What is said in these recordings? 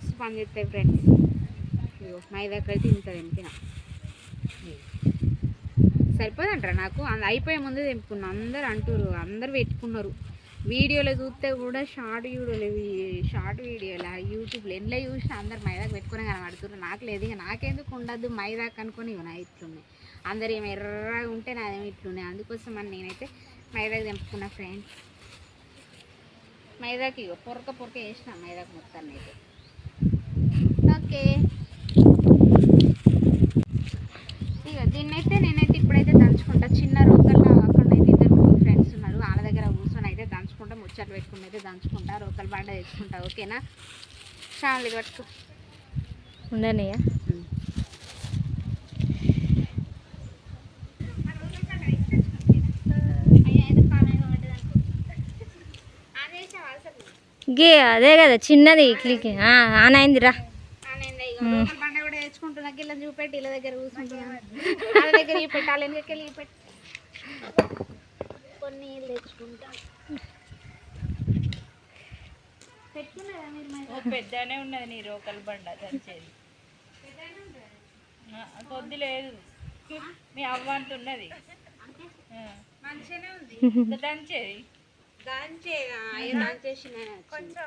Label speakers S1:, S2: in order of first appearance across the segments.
S1: మస్తు పని చేస్తాయి ఫ్రెండ్స్ మైదా మైదాకైతే ఇంత తెంపిన సరిపోదంటారా నాకు? అంద- అయిపోయే ముందే తెంపుకున్నా. అందరు అంటారు అందరు పెట్టుకున్నారు. వీడియోలో చూస్తే కూడా షార్ట్ వీడియోలు షార్ట్ వీడియోలు యూట్యూబ్లో ఎండ్లో చూసినా అందరు మైదాకు పెట్టుకునే కనబడుతున్నారు నాకు లేదు. ఇక నాకెందుకు ఉండదు మైదాకు అనుకుని ఇవి నా ఇట్లున్నాయి. అందరు ఏమి ఎర్రగా ఉంటే నాదేమో ఇట్లున్నాయి. అందుకోసం అని నేనైతే మైదాకు తెంపుకున్నా ఫ్రెండ్స్ మైదాకి ఇగో పొరక పొరక వేసిన మైదాకు మొత్తాన్ని అయితే. ఓకే. ఇక దీన్నైతే నేనైతే ఇప్పుడైతే దంచుకుంటా. చిన్న రోకల్ అక్కడ అయితే ఇద్దరు ఫ్రెండ్స్ ఉన్నారు. వాళ్ళ దగ్గర కూర్చొని అయితే దంచుకుంటా. ముచ్చట పెట్టుకుని అయితే దంచుకుంటా. రోకల్ బండ తెచ్చుకుంటా. ఓకేనా? శ్రావణి పట్టుకో.
S2: ఉండనియా గే అదే కదా. చిన్నది క్లిక్. ఆన్ అయిందిరా.
S1: బండ కూడా తెచ్చుకుంటున్నా గిల్ల చూపెట్టి ఇళ్ళ దగ్గర కూర్చుంటున్నా. వాళ్ళ దగ్గర ఈ పెట్టి వాళ్ళ ఎందుకు వెళ్ళి పెట్టి కొన్ని తెచ్చుకుంటా.
S3: పెద్దనే ఉన్నది నీ రోకల్ బండ దంచేది ఆ, కొద్ది లేదు. మీ అవ్వ అంత ఉన్నది దంచేది?
S1: దాంచే దాంచేసిన
S3: కొంచెం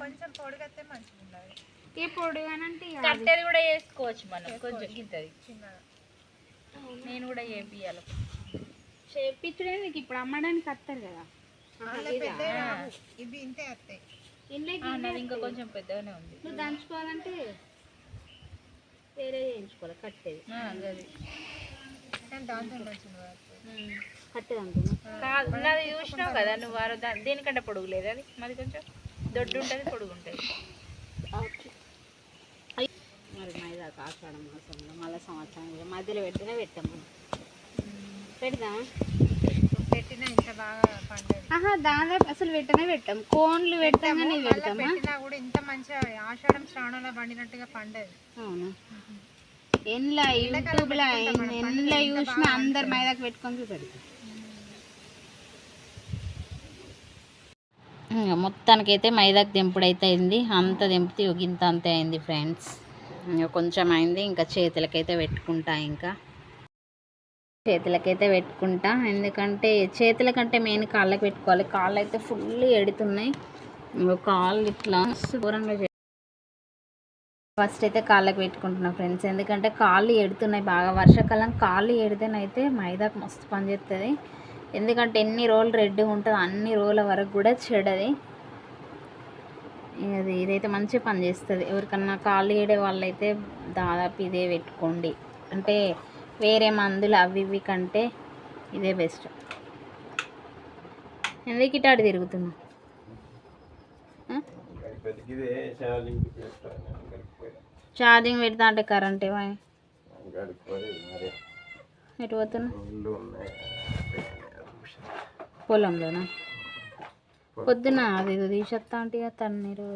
S3: కొంచెం పొడిగతే మంచిగా ఉన్నది
S1: ఏ పొడుగానంటే ఇక అది.
S3: కట్టెది కూడా వేసుకోవచ్చు మనం. కొంచెం గింతది. నేను కూడా చేపియాలి
S1: చేపించడే నీకు ఇప్పుడు అమ్మడానికి వస్తారు కదా.
S3: ఇవి ఇంతే వస్తాయి ఇంకా కొంచెం పెద్దగానే ఉంది.
S1: నువ్వు దంచుకోవాలంటే వేరే చేయించుకోవాలి కట్టేది.
S3: కాదు నాది చూసినావు కదా నువ్వు వారు దీనికంటే పొడుగు లేదు అది? మాది కొంచెం దొడ్డు ఉంటుంది పొడుగు ఉంటుంది
S1: మైదా ఆషాఢ మాసంలో మళ్ళీ సంవత్సరం మధ్యలో పెట్టినా పెట్టాం మనం పెడదామా
S3: పెట్టినా ఇంత బాగా పండదు.
S1: ఆహా దాదాపు అసలు పెట్టనే పెట్టాం. కోన్లు పెట్టాం కానీ
S3: పెట్టినా కూడా ఇంత మంచిగా ఆషాఢం శ్రావణంలో పండినట్టుగా పండదు.
S1: అవునా? ఎన్లా యూట్యూబ్లో ఎన్లా చూసినా అందరు మైదాకు పెట్టుకొని పెడతాం మొత్తానికైతే మైదాకు తెంపుడు అయితే అయింది. అంత తెంపితే ఇంత అంతే అయింది ఫ్రెండ్స్ కొంచెం అయింది ఇంకా చేతులకైతే పెట్టుకుంటా ఇంకా. చేతులకైతే పెట్టుకుంటా ఎందుకంటే చేతుల కంటే మెయిన్ కాళ్ళకి పెట్టుకోవాలి. కాళ్ళు అయితే ఫుల్ ఎడుతున్నాయి. కాళ్ళు ఇట్లా దూరంగా ఫస్ట్ అయితే కాళ్ళకి పెట్టుకుంటున్నా ఫ్రెండ్స్. ఎందుకంటే కాళ్ళు ఎడుతున్నాయి బాగా. వర్షాకాలం కాళ్ళు ఎడితేనైతే మైదాకు మస్తు పని చేస్తుంది ఎందుకంటే ఎన్ని రోజులు రెడ్గా ఉంటుంది అన్ని రోజుల వరకు కూడా చెడది. ఇది ఇదైతే మంచి పని చేస్తుంది ఎవరికన్నా కాళ్ళు ఏడే వాళ్ళైతే దాదాపు ఇదే పెట్టుకోండి. అంటే వేరే మందులు అవి ఇవి కంటే ఇదే బెస్ట్. ఎందుకు ఇటాడు తిరుగుతున్నా
S4: ఛార్జింగ్
S1: పెడతా అంటే కరెంట్ ఏమో. ఎటు పోతున్నా పొలంలోనా? పొద్దున అది ఇది తీసేస్తా అంటే తన్నీరు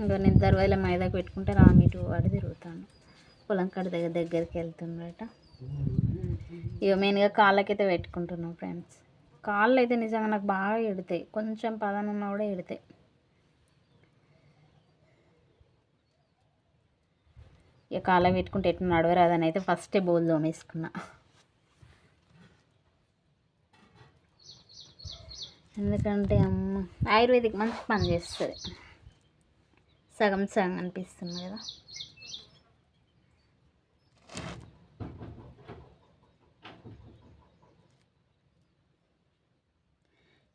S4: ఇంకా
S1: నేను దర్వాజలో మైదాకు పెట్టుకుంటే రామి ఇటు వాడి తిరుగుతాను పొలం కాడ దగ్గర దగ్గరికి వెళ్తుండట. ఇక మెయిన్గా కాళ్ళకైతే పెట్టుకుంటున్నాం ఫ్రెండ్స్. కాళ్ళు అయితే నిజంగా నాకు బాగా ఎడతాయి కొంచెం పదన ఉన్నా కూడా ఎడతాయి ఇక కాళ్ళకి పెట్టుకుంటే ఎట్లా నడవరాదని అయితే ఫస్టే బోల్ తోమేసుకున్నా. ఎందుకంటే అమ్మ ఆయుర్వేదిక్ మంచి పని చేస్తుంది. సగం సగం అనిపిస్తుంది కదా.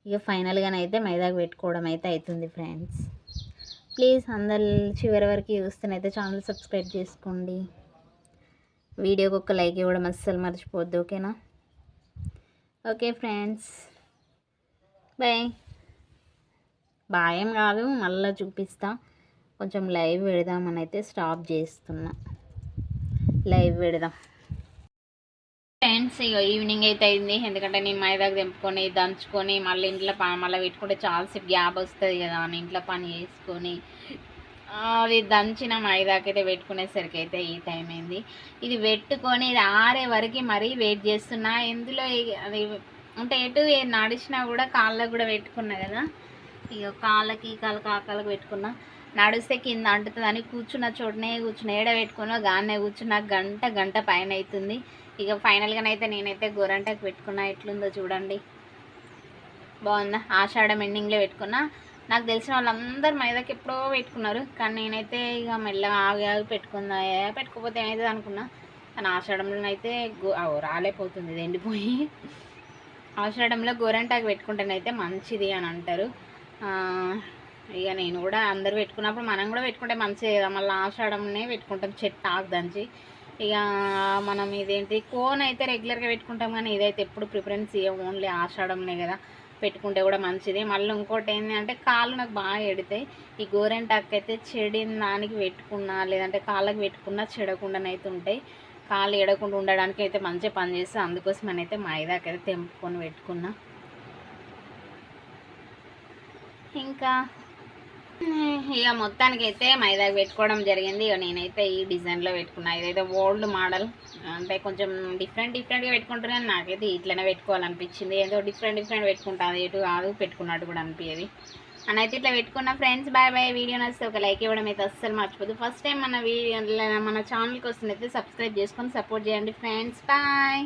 S1: ఇక ఫైనల్గానైతే మైదాకు పెట్టుకోవడం అయితే అవుతుంది ఫ్రెండ్స్ ప్లీజ్ అందరు చివరి వరకు చూస్తేనైతే ఛానల్ సబ్స్క్రైబ్ చేసుకోండి. వీడియోకి ఒక లైక్ ఇవ్వడం అస్సలు మర్చిపోద్దు ఓకేనా ఓకే ఫ్రెండ్స్ బాయ్. భయం కాదు మళ్ళీ చూపిస్తా. కొంచెం లైవ్ పెడదామని అయితే స్టాప్ చేస్తున్నా. లైవ్ పెడదాం. ఫ్రెండ్స్ ఇక ఈవినింగ్ అయితే అయింది. ఎందుకంటే నేను మైదాకు తెంపుకొని దంచుకొని మళ్ళీ ఇంట్లో పని మళ్ళీ పెట్టుకుంటే చాలాసేపు గ్యాప్ వస్తుంది కదా అని ఇంట్లో పని చేసుకొని. అది దంచిన మైదాకైతే పెట్టుకునేసరికి అయితే ఈ టైం అయింది. ఇది పెట్టుకొని ఇది ఆరే వరకు మరీ వెయిట్ చేస్తున్నా. ఎందులో అది అంటే ఎటు ఏ నడిచినా కూడా కాళ్ళకు కూడా పెట్టుకున్నా కదా. ఇక కాళ్ళకి కాళ్ళకి ఆ పెట్టుకున్నా. నడిస్తే కింద అంటుతుందని కూర్చున్న చోటనే కూర్చున్న. ఏడ పెట్టుకున్నా? గానే కూర్చున్నా. గంట గంట పైన అవుతుంది ఇక ఫైనల్గానైతే నేనైతే గోరంటకు పెట్టుకున్నా. ఎట్లుందో చూడండి. బాగుందా? ఆషాఢం ఎండింగ్లో పెట్టుకున్నా. నాకు తెలిసిన వాళ్ళందరూ మైదాకి ఎప్పుడో పెట్టుకున్నారు. కానీ నేనైతే ఇక మెల్లగా ఆగి ఆగి పెట్టుకుందా పెట్టుకోపోతే పెట్టుకోకపోతే ఏమవుతుంది అనుకున్నా కానీ ఆషాఢంలోనైతే గో రాలేపోతుంది ఇది ఎండిపోయి. అవసరంలో గోరంటాకు పెట్టుకుంటేనైతే మంచిది అని అంటారు. ఇక నేను కూడా అందరు పెట్టుకున్నప్పుడు మనం కూడా పెట్టుకుంటే మంచిది కదా. మళ్ళీ ఆషాఢంనే పెట్టుకుంటాం. చెట్టు ఆకు దంచి ఇక మనం ఇదేంటి కోన్ అయితే రెగ్యులర్గా పెట్టుకుంటాం కానీ ఇదైతే ఎప్పుడు ప్రిఫరెన్స్ ఇవ్వం ఓన్లీ ఆషాఢంనే కదా. పెట్టుకుంటే కూడా మంచిది. మళ్ళీ ఇంకోటి ఏంటి అంటే కాళ్ళు నాకు బాగా ఎడతాయి. ఈ గోరెంటాకు అయితే చెడిన దానికి పెట్టుకున్నా లేదంటే కాళ్ళకి పెట్టుకున్నా చెడకుండానైతే ఉంటాయి. కాళ్ళు ఎడకుండా ఉండడానికి అయితే మంచిగా పని చేస్తే అందుకోసం అయితే మైదాకి అయితే తెంపుకొని పెట్టుకున్నా. ఇంకా ఇక మొత్తానికి అయితే మైదాకి పెట్టుకోవడం జరిగింది. ఇక నేనైతే ఈ డిజైన్లో పెట్టుకున్నా. ఇదైతే ఓల్డ్ మోడల్. అంటే కొంచెం డిఫరెంట్ డిఫరెంట్గా పెట్టుకుంటారు కానీ నాకైతే ఇట్లనే పెట్టుకోవాలనిపించింది. ఏదో డిఫరెంట్ డిఫరెంట్ పెట్టుకుంటా అది ఎటు కాదు పెట్టుకున్నట్టు కూడా అనిపించేది అని అయితే ఇట్లా పెట్టుకున్న ఫ్రెండ్స్ బాయ్ బాయ్ వీడియో నచ్చితే ఒక లైక్ ఇవ్వడం అయితే అస్సలు మర్చిపోదు ఫస్ట్ టైం మన వీడియో మన ఛానల్కి వస్తుంది అయితే సబ్స్క్రైబ్ చేసుకొని సపోర్ట్ చేయండి ఫ్రెండ్స్ బాయ్